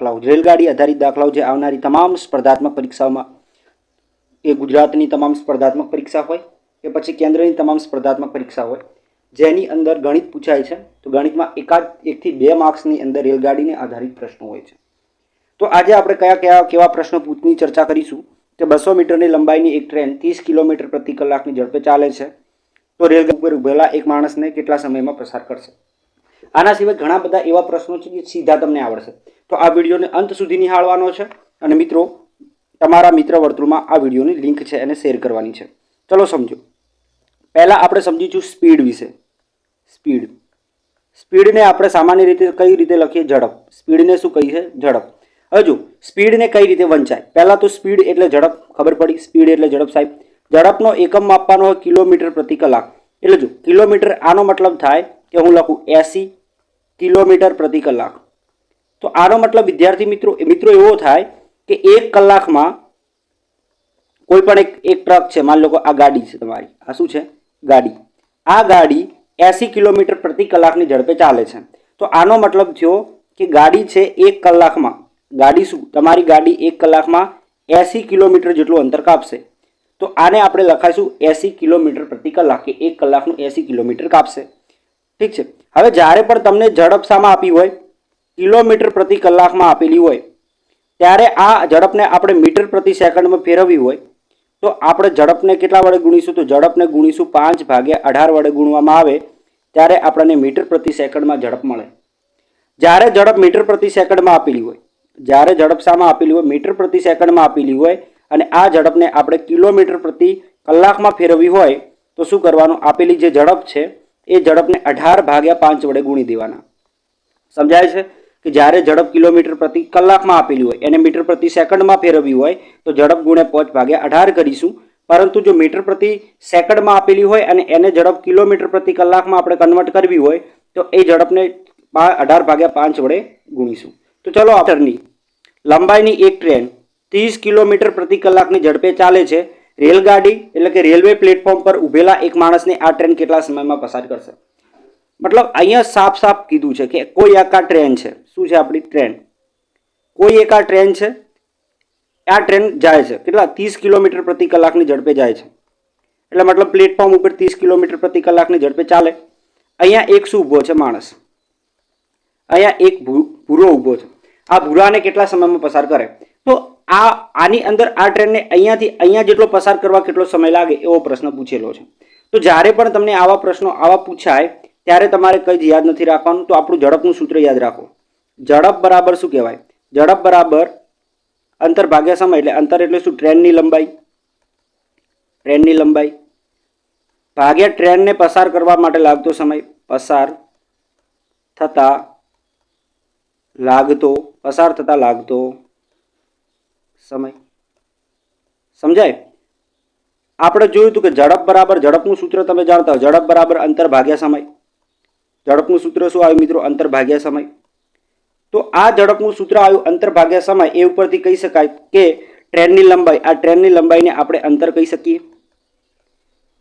દાખલાઓ. રેલગાડી આધારિત દાખલાઓ જે આવનારી તમામ સ્પર્ધાત્મક પરીક્ષાઓમાં, એ ગુજરાતની તમામ સ્પર્ધાત્મક પરીક્ષા હોય, કે પછી કેન્દ્રની તમામ સ્પર્ધાત્મક પરીક્ષા હોય, જેની અંદર ગણિત પૂછાય છે, તો ગણિતમાં એકાદ એકથી બે માર્ક્સની અંદર રેલગાડીને આધારિત પ્રશ્નો હોય છે. તો આજે આપણે કયા કયા કેવા પ્રશ્નો પૂછની ચર્ચા કરીશું, કે બસો મીટરની લંબાઈની એક ટ્રેન ત્રીસ કિલોમીટર પ્રતિ કલાકની ઝડપે ચાલે છે, તો રેલગાડી ઉપર ઉભેલા એક માણસને કેટલા સમયમાં પસાર કરશે? આના સિવાય ઘણા બધા એવા પ્રશ્નો છે જે સીધા તમને આવડશે. તો આ વિડીયોને અંત સુધી નિહાળવાનો છે અને મિત્રો, તમારા મિત્ર વર્તુળમાં આ વિડીયોની લિંક છે એને શેર કરવાની છે. ચલો સમજો. પહેલાં આપણે સમજીશું સ્પીડ વિશે. સ્પીડ. સ્પીડને આપણે સામાન્ય રીતે કઈ રીતે લખીએ? ઝડપ. સ્પીડને શું કહીએ? ઝડપ. હજુ, સ્પીડને કઈ રીતે વંચાય? પહેલાં તો સ્પીડ એટલે ઝડપ. ખબર પડી? સ્પીડ એટલે ઝડપ સાહેબ. ઝડપનો એકમ માપવાનો હોય કિલોમીટર પ્રતિ કલાક. એટલે જો કિલોમીટર આનો મતલબ થાય કે હું લખું એસી કિલોમીટર પ્રતિ કલાક. તો આનો મતલબ વિદ્યાર્થી મિત્રો મિત્રો એવો થાય કે એક કલાકમાં કોઈ પણ એક એક ટ્રક છે, માની લો કે આ ગાડી છે તમારી. આ શું છે? ગાડી. આ ગાડી એસી કિલોમીટર પ્રતિ કલાકની ઝડપે ચાલે છે. તો આનો મતલબ થયો કે ગાડી છે એક કલાકમાં. ગાડી શું? તમારી ગાડી એક કલાકમાં એસી કિલોમીટર જેટલું અંતર કાપશે. તો આને આપણે લખાઈશું એસી કિલોમીટર પ્રતિ કલાક કે એક કલાકનું એસી કિલોમીટર કાપશે. ઠીક છે. હવે જ્યારે પણ તમને ઝડપ શામાં આપી હોય, કિલોમીટર પ્રતિ કલાકમાં આપેલી હોય, ત્યારે આ ઝડપને આપણે મીટર પ્રતિ સેકન્ડમાં ફેરવવી હોય, તો આપણે ઝડપને કેટલા વડે ગુણીશું? તો ઝડપને ગુણીશું પાંચ ભાગ્યા અઢાર વડે ગુણવામાં આવે, ત્યારે આપણને મીટર પ્રતિ સેકન્ડમાં ઝડપ મળે. જ્યારે ઝડપ મીટર પ્રતિ સેકન્ડમાં આપેલી હોય, જ્યારે ઝડપ શામાં આપેલી હોય, મીટર પ્રતિ સેકન્ડમાં આપેલી હોય, અને આ ઝડપને આપણે કિલોમીટર પ્રતિ કલાકમાં ફેરવવી હોય, તો શું કરવાનું? આપેલી જે ઝડપ છે એ ઝડપને અઢાર ભાગ્યા પાંચ વડે ગુણી દેવાના. સમજાય છે કે જ્યારે ઝડપ કિલોમીટર પ્રતિ કલાકમાં આપેલી હોય, એને મીટર પ્રતિ સેકન્ડમાં ફેરવવી હોય, તો ઝડપ ગુણે પાંચ ભાગ્યા અઢાર કરીશું. પરંતુ જો મીટર પ્રતિ સેકન્ડમાં આપેલી હોય અને એને ઝડપ કિલોમીટર પ્રતિ કલાકમાં આપણે કન્વર્ટ કરવી હોય, તો એ ઝડપને અઢાર ભાગ્યા પાંચ વડે ગુણીશું. તો ચલો આફ્ટરની લંબાઈની એક ટ્રેન ત્રીસ કિલોમીટર પ્રતિ કલાકની ઝડપે ચાલે છે. રેલગાડી એટલે કે રેલવે પ્લેટફોર્મ પર ઊભેલા એક માણસને આ ટ્રેન કેટલા સમયમાં પસાર કરશે? મતલબ અહીંયા સાફ સાફ કીધું છે કે કોઈ એક આ ટ્રેન છે. શું છે આપણી ટ્રેન? કોઈ એક આ ટ્રેન છે? આ ટ્રેન જાય છે. કેટલા? ત્રીસ કિલોમીટર પ્રતિ કલાકની ઝડપે જાય છે. એટલે મતલબ પ્લેટફોર્મ ઉપર ત્રીસ કિલોમીટર પ્રતિ કલાકની ઝડપે ચાલે. અહીંયા એક શું ઊભો છે? માણસ. અહીંયા એક ભૂ- ભૂરો ઊભો છે. આ ભૂરાને કેટલા સમયમાં પસાર કરે? આ આની અંદર આ ટ્રેનને અહીંયાથી અહીંયા જેટલો પસાર કરવા કેટલો સમય લાગે એવો પ્રશ્ન પૂછેલો છે. તો જ્યારે પણ તમને આવા પ્રશ્નો આવા પૂછાય, ત્યારે તમારે કંઈ જ યાદ નથી રાખવાનું. તો આપણું ઝડપનું સૂત્ર યાદ રાખો. ઝડપ બરાબર શું કહેવાય? ઝડપ બરાબર અંતર ભાગ્યા સમય એટલે અંતર એટલે શું? ટ્રેનની લંબાઈ. ટ્રેનની લંબાઈ. ભાગ્યા ટ્રેનને પસાર કરવા માટે લાગતો સમય. પસાર થતા લાગતો, પસાર થતા લાગતો સમય. સમજાય? આપણે જોયું હતું કે ઝડપ બરાબર, ઝડપનું સૂત્ર તમે જાણતા હો. ઝડપ બરાબર અંતર ભાગ્યા સમય. ઝડપનું સૂત્ર શું આવ્યું મિત્રો? અંતર ભાગ્યા સમય. તો આ ઝડપનું સૂત્ર આવ્યું અંતર ભાગ્યા સમય એ ઉપરથી કહી શકાય કે ટ્રેનની લંબાઈ. આ ટ્રેનની લંબાઈને આપણે અંતર કહી શકીએ.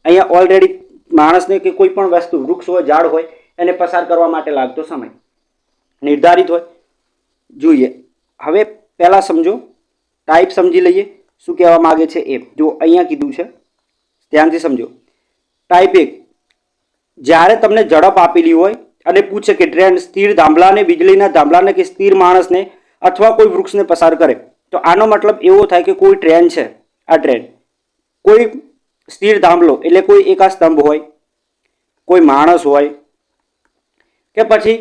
અહીંયા ઓલરેડી માણસને કે કોઈ પણ વસ્તુ, વૃક્ષ હોય, ઝાડ હોય, એને પસાર કરવા માટે લાગતો સમય. નિર્ધારિત હોય. જોઈએ. હવે પહેલાં સમજો. ટાઈપ સમજી લઈએ. શું કહેવા માગે છે એ? જો અહીંયા કીધું છે, ધ્યાનથી સમજો. ટાઈપ એક, જ્યારે તમને ઝડપ આપેલી હોય અને પૂછે કે ટ્રેન સ્થિર ધાંભલાને, વીજળીના ધાંભલાને કે સ્થિર માણસને અથવા કોઈ વૃક્ષને પસાર કરે? તો આનો મતલબ એવો થાય કે કોઈ ટ્રેન છે, આ ટ્રેન કોઈ સ્થિર ધાંભલો, એટલે કોઈ એકા સ્તંભ હોય, કોઈ માણસ હોય, કે પછી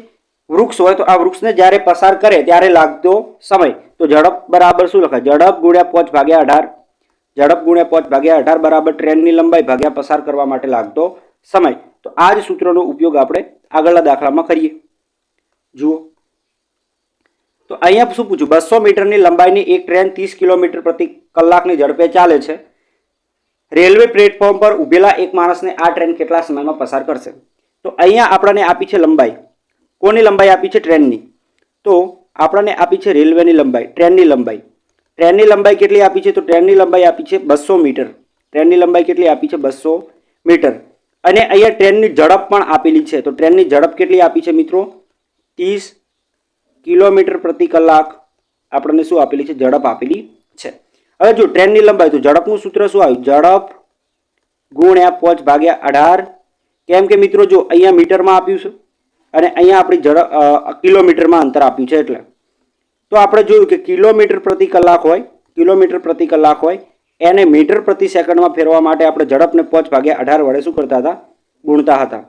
વૃક્ષ હોય તો આ વૃક્ષને જ્યારે પસાર કરે ત્યારે લાગતો સમય. તો ઝડપ બરાબર શું લખાય? ઝડપ ગુણ્યા પાંચ ભાગ્યા અઢાર. ઝડપ ગુણ્યા પાંચ ભાગ્યા અઢાર બરાબર ટ્રેનની લંબાઈ ભાગ્યા પસાર કરવા માટે લાગતો સમય. તો આ જ સૂત્રનો ઉપયોગ આપણે આગળના દાખલામાં કરીએ. જુઓ. તો અહીંયા શું પૂછ્યું? બસો મીટરની લંબાઈની એક ટ્રેન ત્રીસ કિલોમીટર પ્રતિ કલાકની ઝડપે ચાલે છે. રેલવે પ્લેટફોર્મ પર ઊભેલા એક માણસને આ ટ્રેન કેટલા સમયમાં પસાર કરશે? તો અહીંયા આપણને આપી છે લંબાઈ. કોની લંબાઈ આપી છે ટ્રેનની? તો આપણને આપી છે રેલવેની લંબાઈ, ટ્રેનની લંબાઈ. ટ્રેનની લંબાઈ કેટલી આપી છે? તો ટ્રેનની લંબાઈ આપી છે બસો મીટર. ટ્રેનની લંબાઈ કેટલી આપી છે? બસો મીટર. અને અહીંયા ટ્રેનની ઝડપ પણ આપેલી છે. તો ટ્રેનની ઝડપ કેટલી આપી છે મિત્રો? ત્રીસ કિલોમીટર પ્રતિ કલાક આપણને શું આપેલી છે? ઝડપ આપેલી છે. હવે જો ટ્રેનની લંબાઈ, તો ઝડપનું સૂત્ર શું આવ્યું? ઝડપ ગુણ્યા પોચ ભાગ્યા અઢાર. કેમ કે મિત્રો જો અહીંયા મીટરમાં આપ્યું છે? અને અહીંયા આપણી ઝડપ કિલોમીટરમાં અંતર આપ્યું છે એટલે. તો આપણે જોયું કે કિલોમીટર પ્રતિ કલાક હોય, કિલોમીટર પ્રતિ કલાક હોય, એને મીટર પ્રતિ સેકન્ડમાં ફેરવા માટે આપણે ઝડપને પાંચ ભાગ્યા અઢાર વડે શું કરતા હતા? ગુણતા હતા.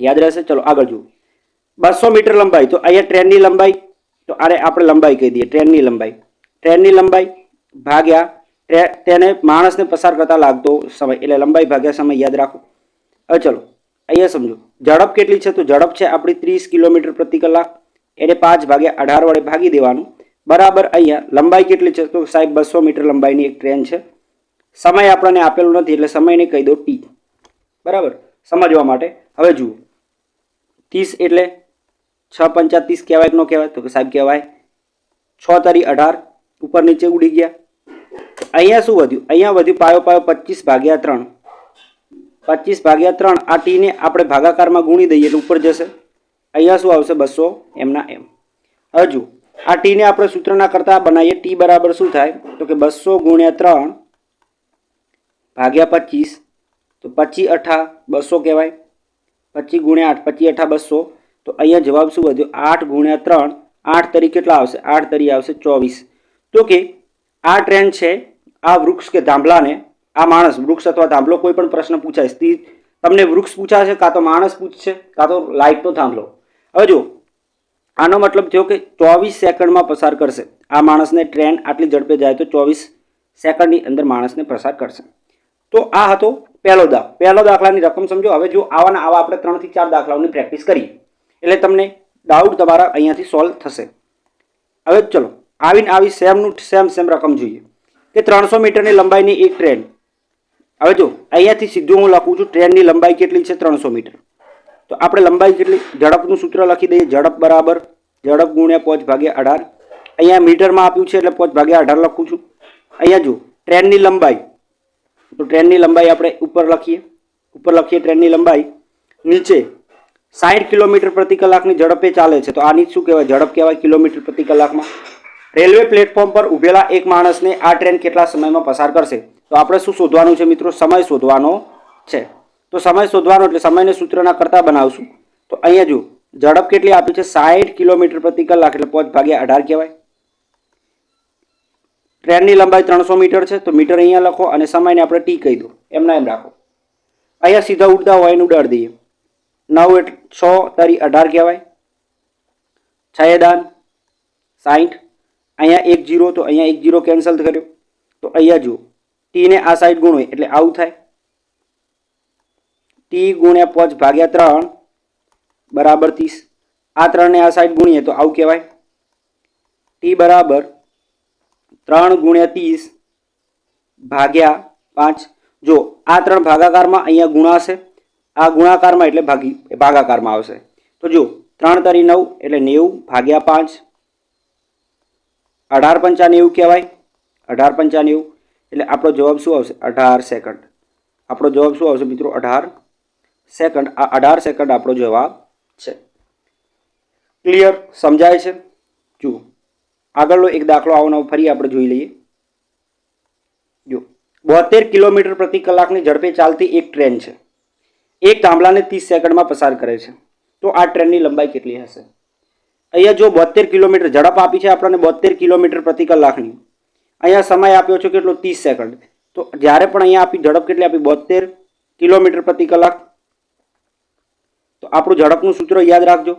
યાદ રહેશે? ચલો, આગળ જુઓ. બસો મીટર લંબાઈ. તો અહીંયા ટ્રેનની લંબાઈ, તો આને આપણે લંબાઈ કહી દઈએ, ટ્રેનની લંબાઈ. ટ્રેનની લંબાઈ ભાગ્યા તેને માણસને પસાર કરતા લાગતો સમય, એટલે લંબાઈ ભાગ્યા સમય યાદ રાખો. હવે ચલો અહીંયા સમજો. ઝડપ કેટલી છે? તો ઝડપ છે આપણી ત્રીસ કિલોમીટર પ્રતિ કલાક. એને પાંચ ભાગ્યા અઢાર વડે ભાગી દેવાનું. બરાબર અહીંયા લંબાઈ કેટલી છે? તો સાહેબ બસો મીટર લંબાઈની એક ટ્રેન છે. સમય આપણને આપેલો નથી, એટલે સમયને કહી દો ટી. બરાબર? સમજવા માટે. હવે જુઓ. ત્રીસ એટલે છ પંચા ત્રીસ કહેવાય કે ન કહેવાય? તો સાહેબ કહેવાય છ તારી અઢાર, ઉપર નીચે ઉડી ગયા. અહીંયા શું વધ્યું? અહીંયા વધ્યું પાયો પાયો પચીસ ભાગ્યા ત્રણ. પચીસ ભાગ્યા ત્રણ, આ ટીને આપણે ભાગાકારમાં ગુણી દઈએ એટલે ઉપર જશે. અહીંયા શું આવશે? બસો, એમના એમ. હજુ, આ ટીને આપણે સૂત્રના કરતા બનાવીએ ટી બરાબર શું થાય? તો કે બસો ગુણ્યા ત્રણ ભાગ્યા પચીસ, તો પચી અઠા બસો કહેવાય. પચી ગુણ્યા આઠ, પચી અઠા બસો. તો અહીંયા જવાબ શું વધ્યો? આઠ ગુણ્યા ત્રણ, આઠ તરી કેટલા આવશે? આઠ તરી આવશે ચોવીસ. તો કે આ ટ્રેન છે, આ વૃક્ષ કે થાંભલાને આ માણસ વૃક્ષ અથવા થાંભલો કોઈ પણ પ્રશ્ન પૂછાય સ્થી તમને વૃક્ષ પૂછાશે, કાં તો માણસ પૂછશે, કાં તો લાઇટનો થાંભલો. હવે જો આનો મતલબ થયો કે ચોવીસ સેકન્ડમાં પસાર કરશે. આ માણસને ટ્રેન આટલી ઝડપે જાય તો ચોવીસ સેકન્ડની અંદર માણસને પસાર કરશે. તો આ હતો પહેલો દાખ, પહેલો દાખલાની રકમ સમજો. હવે જો આવાના આવા આપણે ત્રણથી ચાર દાખલાઓની પ્રેક્ટિસ કરીએ એટલે તમને ડાઉટ તમારા અહીંયાથી સોલ્વ થશે. હવે ચલો, આવીને આવી સેમનું સેમ સેમ રકમ જોઈએ. કે ત્રણસો મીટરની લંબાઈની એક ટ્રેન હવે જો, અહીંયાથી સીધું હું લખું છું, ટ્રેનની લંબાઈ કેટલી છે? ત્રણસો મીટર. તો આપણે લંબાઈ કેટલી? ઝડપનું સૂત્ર લખી દઈએ, ઝડપ બરાબર, ઝડપ ગુણ્યા પોચ ભાગ્યા અઢાર. અહીંયા મીટરમાં આપ્યું છે એટલે પોચ ભાગ્યા અઢાર લખું છું. અહીંયા જો, ટ્રેનની લંબાઈ, તો ટ્રેનની લંબાઈ આપણે ઉપર લખીએ. ઉપર લખીએ ટ્રેનની લંબાઈ. નીચે સાઠ કિલોમીટર પ્રતિ કલાકની ઝડપે ચાલે છે. તો આની શું કહેવાય? ઝડપ કહેવાય કિલોમીટર પ્રતિ કલાકમાં. રેલવે પ્લેટફોર્મ પર ઉભેલા એક માણસને આ ટ્રેન કેટલા સમયમાં પસાર કરશે? તો આપણે શું શોધવાનું છે મિત્રો? સમય શોધવાનો છે. તો સમય શોધવાનો એટલે સમયને સૂત્રના કરતા બનાવશું. તો અહીંયા જો ઝડપ કેટલી આપી છે? સાઠ કિલોમીટર પ્રતિ કલાક એટલે પાંચ ભાગ્યા અઢાર કહેવાય. ટ્રેનની લંબાઈ ત્રણસો મીટર છે, તો મીટર અહીંયા લખો અને સમયને આપણે ટી કહી દો. એમના એમ રાખો. અહીંયા સીધા ઉડતા હોય એને ઉડાડી દઈએ. નવ એટલે છ તારી અઢાર કહેવાય. છયદાન સાઠ અહીંયા એક જીરો, તો અહીંયા એક જીરો કેન્સલ કર્યો. તો અહીંયા જુઓ ટીને આ સાઈડ ગુણો એટલે આવું થાય. ટી ગુણ્યા પાંચ ભાગ્યા ત્રણ, બરાબર ત્રીસ. આ ત્રણને આ સાઈડ ગુણીએ તો આવું કહેવાય. ટી બરાબર ત્રણ ગુણ્યા ત્રીસ ભાગ્યા પાંચ. જો, આ ત્રણ ભાગાકારમાં અહીંયા ગુણાશે. આ ગુણાકારમાં એટલે ભાગી, ભાગાકારમાં આવશે. તો જો, ત્રણ તરી નવ એટલે નેવું ભાગ્યા પાંચ. અઢાર પંચા નેવું કહેવાય. અઢાર પંચા નેવું. એટલે આપણો જવાબ શું આવશે? અઢાર સેકન્ડ આપણો જવાબ શું આવશે મિત્રો? અઢાર સેકન્ડ આ અઢાર સેકન્ડ આપણો જવાબ છે. ક્લિયર સમજાય છે? જુઓ. આગળનો એક દાખલો આવો નવો ફરી આપણે જોઈ લઈએ. જો બોતેર કિલોમીટર પ્રતિ કલાકની ઝડપે ચાલતી એક ટ્રેન છે. એક થાંભલાને ત્રીસ સેકન્ડમાં પસાર કરે છે. તો આ ટ્રેનની લંબાઈ કેટલી હશે? અહીંયા જો બોતેર કિલોમીટર ઝડપ આપી છે આપણને બોતેર કિલોમીટર પ્રતિ કલાકની અહીંયા સમય આપ્યો છે કેટલો? ત્રીસ સેકન્ડ. તો જ્યારે પણ અહીંયા આપી ઝડપ કેટલી? આપી બોતેર કિલોમીટર પ્રતિ કલાક. તો આપણું ઝડપનું સૂત્ર યાદ રાખજો.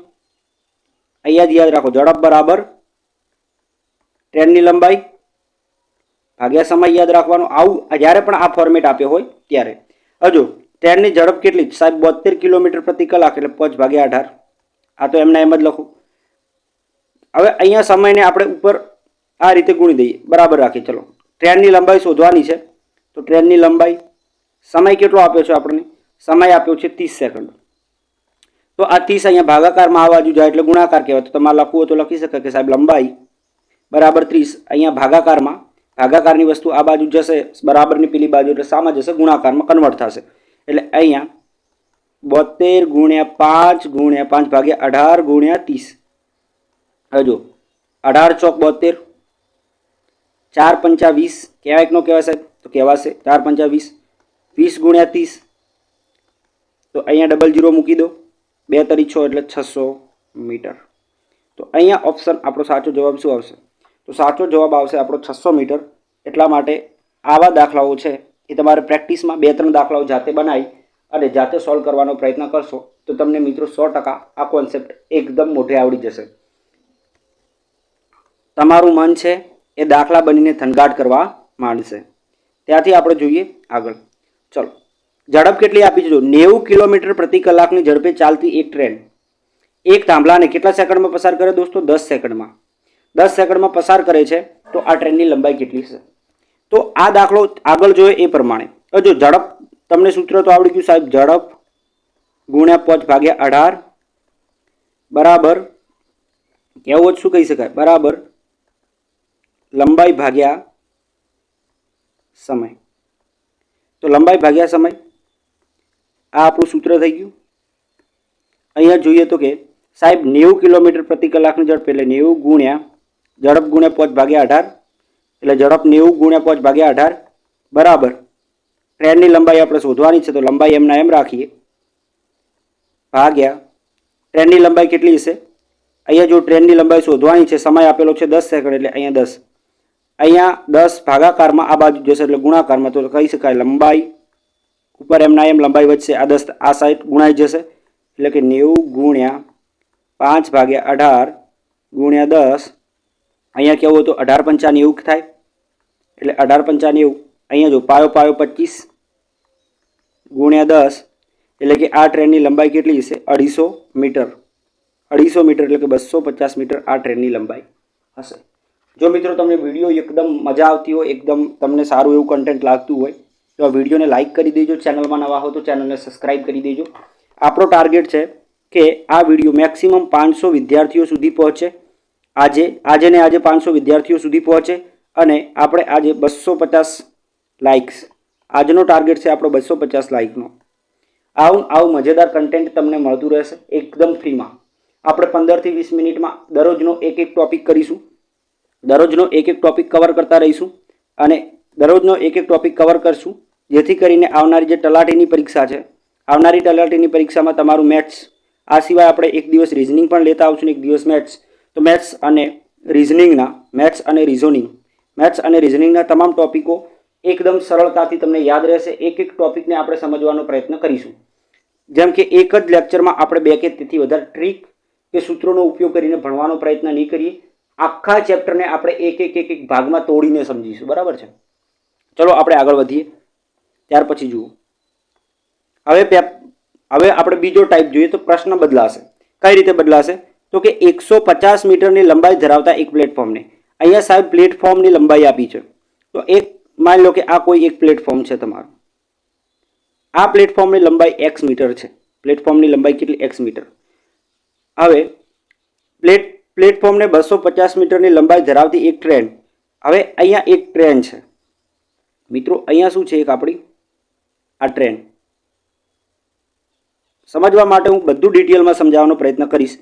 અહીંયા જ યાદ રાખો. ઝડપ બરાબર ટ્રેનની લંબાઈ ભાગ્યા સમય યાદ રાખવાનો. આવું જ્યારે પણ આ ફોર્મેટ આપ્યો હોય ત્યારે. હજુ ટ્રેનની ઝડપ કેટલી? સાહેબ બોતેર કિલોમીટર પ્રતિ કલાક એટલે પાંચ ભાગ્યા અઢાર. આ તો એમને એમ જ લખું. હવે અહીંયા સમયને આપણે ઉપર આ રીતે ગુણી દઈએ. બરાબર રાખીએ. ચલો. ટ્રેનની લંબાઈ શોધવાની છે. તો ટ્રેનની લંબાઈ સમય કેટલો આપ્યો છે આપણને? સમય આપ્યો છે ત્રીસ સેકન્ડ. તો આ ત્રીસ અહીંયા ભાગાકારમાં આ બાજુ જાય એટલે ગુણાકાર કહેવાય. તો તમારે લખવું હોય તો લખી શકે કે સાહેબ લંબાઈ બરાબર ત્રીસ અહીંયા ભાગાકારમાં. ભાગાકારની વસ્તુ આ બાજુ જશે, બરાબરની પેલી બાજુ એટલે સામાં જશે, ગુણાકારમાં કન્વર્ટ થશે. એટલે અહીંયા બોતેર ગુણ્યા પાંચ ગુણ્યા પાંચ ભાગ્યા અઢાર ગુણ્યા ત્રીસ. હજો અઢાર ચોક બોતેર. ચાર પંચા વીસ. કહેવાય કે ન કહેવાય સાહેબ? તો કહેવાશે. ચાર પંચા વીસ. વીસ ગુણ્યા ત્રીસ. તો અહીંયા ડબલ જીરો મૂકી દો. બે તરી છ એટલે છસો મીટર. તો અહીંયા ઓપ્શન આપણો સાચો જવાબ શું આવશે? તો સાચો જવાબ આવશે આપણો છસો મીટર. એટલા માટે આવા દાખલાઓ છે, એ તમારે પ્રેક્ટિસમાં બે ત્રણ દાખલાઓ જાતે બનાવી અને જાતે સોલ્વ કરવાનો પ્રયત્ન કરશો, તો તમને મિત્રો સો ટકા આ કોન્સેપ્ટ એકદમ મોઢે આવડી જશે. તમારું મન છે એ દાખલા બનીને થનગાટ કરવા માંડશે. ત્યાંથી આપણે જોઈએ આગળ. ચલો. ઝડપ કેટલી આપી છે? જો નેવું કિલોમીટર પ્રતિ કલાકની ઝડપે ચાલતી એક ટ્રેન. એક થાંભલાને કેટલા સેકન્ડમાં પસાર કરે દોસ્તો? દસ સેકન્ડમાં. દસ સેકન્ડમાં પસાર કરે છે તો આ ટ્રેનની લંબાઈ કેટલી છે તો આ દાખલો આગળ જોઈએ એ પ્રમાણે. જો ઝડપ, તમને સૂત્ર તો આવડી ગયું સાહેબ. ઝડપ ગુણ્યા પાંચ ભાગ્યા અઢાર. બરાબર. કહેવું જ શું કહી શકાય? બરાબર. લંબાઈ ભાગ્યા સમય. તો લંબાઈ ભાગ્યા સમય, આ આપણું સૂત્ર થઈ ગયું. અહીંયા જોઈએ તો કે સાહેબ નેવું કિલોમીટર પ્રતિ કલાકની ઝડપ એટલે નેવું ગુણ્યા ઝડપ ગુણ્યા પાંચ ભાગ્યા અઢાર, એટલે ઝડપ નેવું ગુણ્યા પાંચ ભાગ્યા અઢાર બરાબર. ટ્રેનની લંબાઈ આપણે શોધવાની છે, તો લંબાઈ એમના એમ રાખીએ. ભાગ્યા, ટ્રેનની લંબાઈ કેટલી હશે? અહીંયા જો ટ્રેનની લંબાઈ શોધવાની છે, સમય આપેલો છે દસ સેકન્ડ, એટલે અહીંયા દસ. અહીંયા દસ ભાગાકારમાં આ બાજુ જશે એટલે ગુણાકારમાં તો કહી શકાય લંબાઈ. ઉપર એમના એમ લંબાઈ વધશે. આ દસ, આ સાઈડ ગુણાઈ જશે. એટલે કે નેવું ગુણ્યા પાંચ ભાગ્યા અઢાર ગુણ્યા દસ. અહીંયા કેવું હતું? અઢાર પંચા નેવું થાય. એટલે અઢાર પંચા નેવું અહીંયા જો પાયો પાયો પચીસ ગુણ્યા દસ. એટલે કે આ ટ્રેનની લંબાઈ કેટલી હશે? અઢીસો મીટર. અઢીસો મીટર એટલે કે બસો પચાસ મીટર આ ટ્રેનની લંબાઈ હશે. જો મિત્રો તમને વીડિયો એકદમ મજા આવતી હોય, એકદમ તમને સારું એવું કન્ટેન્ટ લાગતું હોય, તો આ વિડીયોને લાઇક કરી દેજો. ચેનલમાં નવા હો તો ચેનલને સબસ્ક્રાઇબ કરી દેજો. આપણો ટાર્ગેટ છે કે આ વીડિયો મેક્સિમમ પાંચસો વિદ્યાર્થીઓ સુધી પહોંચે. આજે આજે ને આજે પાંચસો વિદ્યાર્થીઓ સુધી પહોંચે અને આપણે આજે બસો પચાસ લાઇક્સ આજનો ટાર્ગેટ છે આપણો બસો પચાસ લાઇકનો આવું આવું મજેદાર કન્ટેન્ટ તમને મળતું રહેશે એકદમ ફ્રીમાં આપણે પંદરથી વીસ મિનિટમાં દરરોજનો એક એક ટોપિક કરીશું. દરરોજનો એક એક ટોપિક કવર કરતા રહીશું અને દરરોજનો એક એક ટોપિક કવર કરશું, જેથી કરીને આવનારી જે તલાટીની પરીક્ષા છે, આવનારી તલાટીની પરીક્ષામાં તમારું મેથ્સ આ સિવાય આપણે એક દિવસ રિઝનિંગ પણ લેતા આવશું એક દિવસ મેથ્સ તો મેથ્સ અને રિઝનિંગના મેથ્સ અને રિઝોનિંગ મેથ્સ અને રિઝનિંગના તમામ ટોપિકો એકદમ સરળતાથી તમને યાદ રહેશે, એક એક ટોપિકને આપણે સમજવાનો પ્રયત્ન કરીશું. જેમ કે એક જ લેક્ચરમાં આપણે બે કે તેથી વધારે ટ્રીક કે સૂત્રોનો ઉપયોગ કરીને ભણવાનો પ્રયત્ન નહીં કરીએ આખા ચેપ્ટરને આપણે એક એક એક એક ભાગમાં તોડીને સમજીશું. બરાબર છે? ચલો, આપણે આગળ વધીએ. ત્યાર પછી જુઓ. હવે હવે આપણે બીજો ટાઈપ જોઈએ તો પ્રશ્ન બદલાશે. કઈ રીતે બદલાશે? તો કે એકસો પચાસ મીટરની લંબાઈ ધરાવતા એક પ્લેટફોર્મને અહીંયા સાહેબ પ્લેટફોર્મની લંબાઈ આપી છે. તો એક માની લો કે આ કોઈ એક પ્લેટફોર્મ છે તમારું. આ પ્લેટફોર્મની લંબાઈ એક્સ મીટર છે. પ્લેટફોર્મની લંબાઈ કેટલી? X metre. હવે પ્લેટ પ્લેટફોર્મને બસો પચાસ મીટરની લંબાઈ ધરાવતી એક ટ્રેન. હવે અહીંયા એક ટ્રેન છે. મિત્રો, અહીંયા શું છે એક આપણી? આ ટ્રેન. સમજવા માટે હું બધું ડિટેલમાં સમજાવવાનો પ્રયત્ન કરીશ.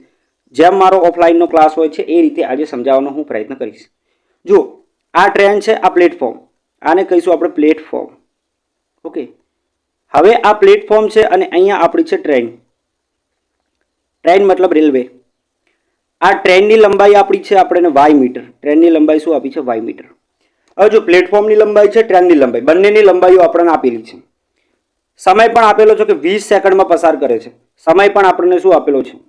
જેમ મારો ઓફલાઈનનો ક્લાસ હોય છે, એ રીતે આજે સમજાવવાનો હું પ્રયત્ન કરીશ. જુઓ, આ ટ્રેન છે, આ પ્લેટફોર્મ. આને કહીશું આપણે પ્લેટફોર્મ. ઓકે. હવે આ પ્લેટફોર્મ છે અને અહીંયા આપણી છે ટ્રેન. ટ્રેન મતલબ રેલવે. આ ટ્રેનની લંબાઈ આપણી છે આપણે વાય મીટર. ટ્રેનની લંબાઈ શું આપી છે? Y metre. હવે જો પ્લેટફોર્મની લંબાઈ છે, ટ્રેનની લંબાઈ. બંનેની લંબાઈઓ આપણને આપેલી છે. સમય પણ આપેલો છે કે વીસ સેકન્ડમાં પસાર કરે છે. સમય પણ આપણને શું આપેલો છે?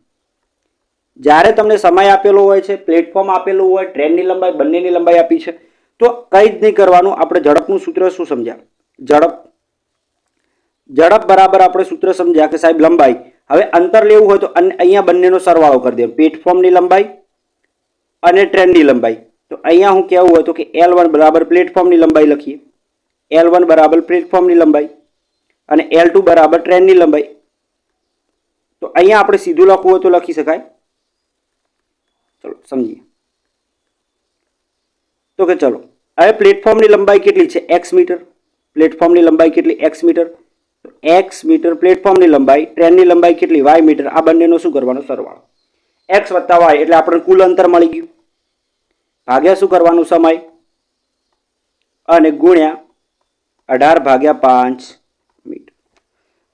જ્યારે તમને સમય આપેલો હોય છે, પ્લેટફોર્મ આપેલું હોય, ટ્રેનની લંબાઈ, બંનેની લંબાઈ આપી છે, તો કંઈ જ નહીં કરવાનું. આપણે ઝડપનું સૂત્ર શું સમજ્યા? ઝડપ. ઝડપ બરાબર આપણે સૂત્ર સમજ્યા કે સાહેબ, લંબાઈ. હવે અંતર લેવું હોય તો અહીંયા બંનેનો સરવાળો કરી દે પ્લેટફોર્મની લંબાઈ અને ટ્રેનની લંબાઈ. તો અહીંયા હું કહેવું હોય તો કે એલ વન બરાબર પ્લેટફોર્મની લંબાઈ લખીએ. એલ વન બરાબર પ્લેટફોર્મની લંબાઈ અને એલ ટુ બરાબર ટ્રેનની લંબાઈ. તો અહીંયા આપણે સીધું લખવું હોય તો લખી શકાય. ચલો, સમજીએ. તો કે ચલો, હવે પ્લેટફોર્મની લંબાઈ કેટલી છે? એક્સ મીટર પ્લેટફોર્મની લંબાઈ કેટલી? એક્સ મીટર એક્સ મીટર પ્લેટફોર્મની લંબાઈ, ટ્રેનની લંબાઈ કેટલી વાય મીટર આ બંનેનો શું કરવાનો સરવાળો? એક્સ વત્તા વાય એટલે આપણને કુલ અંતર મળી ગયું. ભાગ્યા શું કરવાનું સમય? અને ગુણ્યા અઢાર ભાગ્યા પાંચ મીટર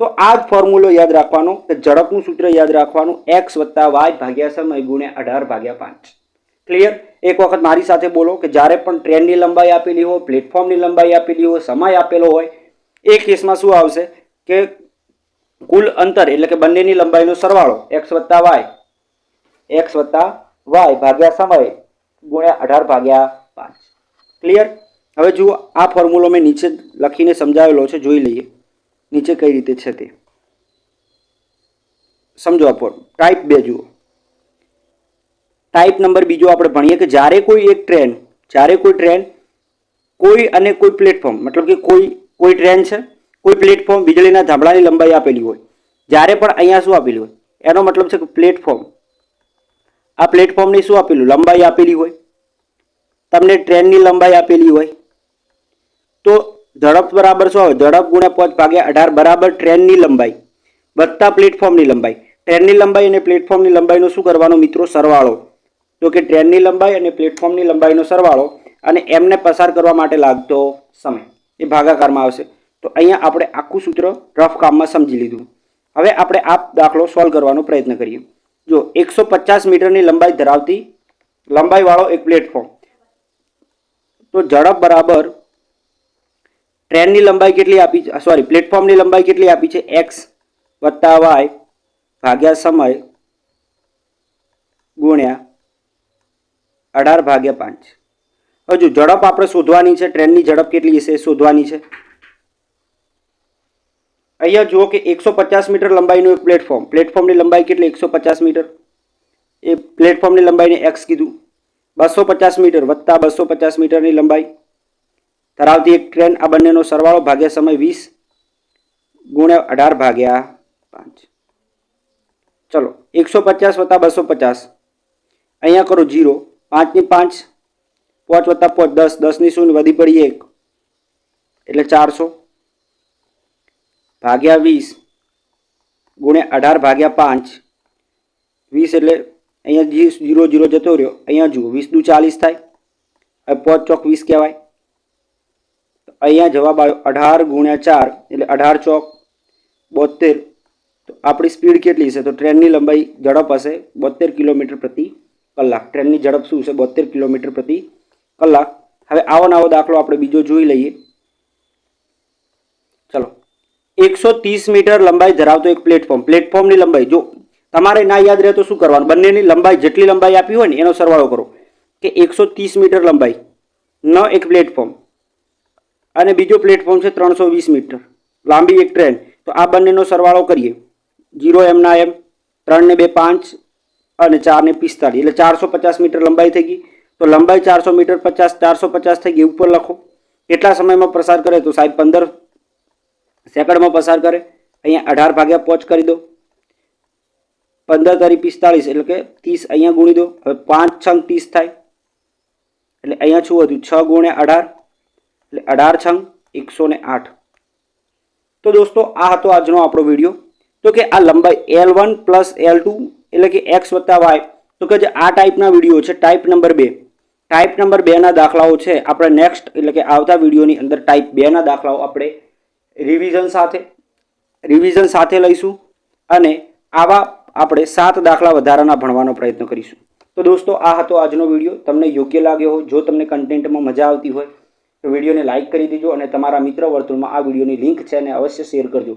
તો આ જ ફોર્મ્યુલો યાદ રાખવાનો કે ઝડપનું સૂત્ર યાદ રાખવાનું એક્સ વત્તા વાય ભાગ્યા સમય ગુણ્યા અઢાર ભાગ્યા પાંચ. ક્લિયર એક વખત મારી સાથે બોલો કે જ્યારે પણ ટ્રેનની લંબાઈ આપેલી હોય પ્લેટફોર્મની લંબાઈ આપેલી હોય, સમય આપેલો હોય એ કેસમાં શું આવશે કે કુલ અંતર એટલે કે બંનેની લંબાઈનો સરવાળો એક્સ વત્તા વાય એક્સ વત્તા વાય ભાગ્યા સમય ગુણ્યા અઢાર ભાગ્યા પાંચ. ક્લિયર હવે જુઓ, આ ફોર્મ્યુલો મેં નીચે લખીને સમજાવેલો છે, જોઈ લઈએ. નીચે કઈ રીતે છે તે. સમજો આ ફોર્મ ટાઈપ બે જુઓ. ટાઈપ નંબર બીજો આપણે ભણીએ કે જ્યારે કોઈ એક ટ્રેન જ્યારે કોઈ ટ્રેન કોઈ અને કોઈ પ્લેટફોર્મ મતલબ કે કોઈ કોઈ ટ્રેન છે, કોઈ પ્લેટફોર્મ વીજળીના ધાબળાની લંબાઈ આપેલી હોય, જ્યારે પણ અહીંયા શું આપેલું હોય, એનો મતલબ છે કે પ્લેટફોર્મ. આ પ્લેટફોર્મની શું આપેલું? લંબાઈ આપેલી હોય, તમને ટ્રેનની લંબાઈ આપેલી હોય. તો ઝડપ બરાબર શું આવે? ઝડપ ગુણ્યા પાંચ ભાગ્યા અઢાર બરાબર ટ્રેનની લંબાઈ વધતા પ્લેટફોર્મની લંબાઈ. ટ્રેનની લંબાઈ અને પ્લેટફોર્મની લંબાઈનો શું કરવાનો મિત્રો? સરવાળો. તો કે ટ્રેનની લંબાઈ અને પ્લેટફોર્મની લંબાઈનો સરવાળો અને એમને પસાર કરવા માટે લાગતો સમય. એ ભાગાકારમાં આવશે. તો અહીંયા આપણે આખું સૂત્ર રફ કામમાં સમજી લીધું. હવે આપણે આ દાખલો સોલ્વ કરવાનો પ્રયત્ન કરીએ. જો એકસો પચાસ મીટરની લંબાઈ ધરાવતી લંબાઈવાળો એક પ્લેટફોર્મ તો ઝડપ બરાબર ટ્રેનની લંબાઈ કેટલી આપી છે? સોરી પ્લેટફોર્મની લંબાઈ કેટલી આપી છે? એક્સ વત્તા વાય ભાગ્યા સમય ગુણ્યા અઢાર ભાગ્યા પાંચ. હજુ ઝડપ આપણે શોધવાની છે, ટ્રેનની ઝડપ કેટલી હશે શોધવાની છે. અહીંયા જુઓ કે એકસો પચાસ મીટર લંબાઈનું એક પ્લેટફોર્મ પ્લેટફોર્મની લંબાઈ કેટલી? એકસો પચાસ મીટર. એ પ્લેટફોર્મની લંબાઈને એક્સ કીધું. બસો પચાસ મીટર વત્તા બસો પચાસ મીટરની લંબાઈ. ધરાવતી એક ટ્રેન આ બંનેનો સરવાળો ભાગ્યા સમય વીસ ગુણ્યા અઢાર ભાગ્યા પાંચ. ચલો, એકસો પચાસ વત્તા બસો પચાસ. અહીંયા કરો જીરો પાંચની પાંચ પાંચ વત્તા પાંચ, દસ, દસની શૂન્ય વધી પડી એક. એટલે ચારસો. ભાગ્યા વીસ ગુણ્યા અઢાર ભાગ્યા પાંચ. વીસ એટલે અહીંયા જી, જીરો જીરો જતો રહ્યો. અહીંયા જુઓ વીસ દુ ચાલીસ થાય. હવે પાંચ ચોક વીસ કહેવાય. અહીંયા જવાબ આવ્યો, અઢાર ગુણ્યા ચાર એટલે અઢાર ચોક બોતેર તો આપણી સ્પીડ કેટલી છે? તો ટ્રેનની લંબાઈ ઝડપ હશે બોતેર કિલોમીટર પ્રતિ કલાક. ટ્રેનની ઝડપ શું છે? બોતેર કિલોમીટર પ્રતિ કલાક. હવે આવો નવો દાખલો આપણે બીજો જોઈ લઈએ. ચલો. એકસો ત્રીસ મીટર લંબાઈ ધરાવતો એક પ્લેટફોર્મ પ્લેટફોર્મની લંબાઈ. જો તમારે ના યાદ રહે તો શું કરવાનું? બંનેની લંબાઈ જેટલી લંબાઈ આપી હોય ને, એનો સરવાળો કરો. કે એકસો ત્રીસ મીટર લંબાઈ. ન એક પ્લેટફોર્મ અને બીજો પ્લેટફોર્મ છે ત્રણસો વીસ મીટર. લાંબી એક ટ્રેન તો આ બંનેનો સરવાળો કરીએ. જીરો એમના એમ ત્રણને બે પાંચ અને ચાર ને પિસ્તાલીસ એટલે ચારસો પચાસ મીટર લંબાઈ થઈ ગઈ. તો લંબાઈ ચારસો મીટર પચાસ, ચારસો પચાસ થઈ ગઈ, ઉપર લખો. કેટલા સમયમાં પ્રસાર કરે તો સાહેબ પંદર સેકન્ડમાં પસાર કરે. અહીંયા અઢાર ભાગ્યા પોચ કરી દો. પંદર તારી પિસ્તાળીસ, એટલે કે ત્રીસ અહીંયા ગુણી દો. હવે પાંચ છંગ ત્રીસ થાય. એટલે અહીંયા શું હતું છ ગુણ્યા અઢાર, એટલે અઢાર છંગ એકસો ને આઠ. તો દોસ્તો, આ હતો આજનો આપણો વીડિયો. તો કે આ લંબાઈ L one plus L two એટલે કે એક્સ વત્તા વાય તો કે જે આ ટાઈપના વીડિયો છે ટાઈપ નંબર બે. ટાઈપ નંબર બેના દાખલાઓ છે. આપણે નેક્સ્ટ એટલે કે આવતા વિડીયોની અંદર ટાઈપ બેના દાખલાઓ આપણે રિવિઝન સાથે રિવિઝન સાથે લઈશું અને આવા આપણે સાત દાખલા વધારાના ભણવાનો પ્રયત્ન કરીશું. તો દોસ્તો, આ હતો આજનો વીડિયો તમને યોગ્ય લાગ્યો હોય, જો તમને કન્ટેન્ટમાં મજા આવતી હોય, તો વિડીયોને લાઇક કરી દેજો અને તમારા મિત્ર વર્તુળમાં આ વિડીયોની લિંક છે એને અવશ્ય શેર કરજો.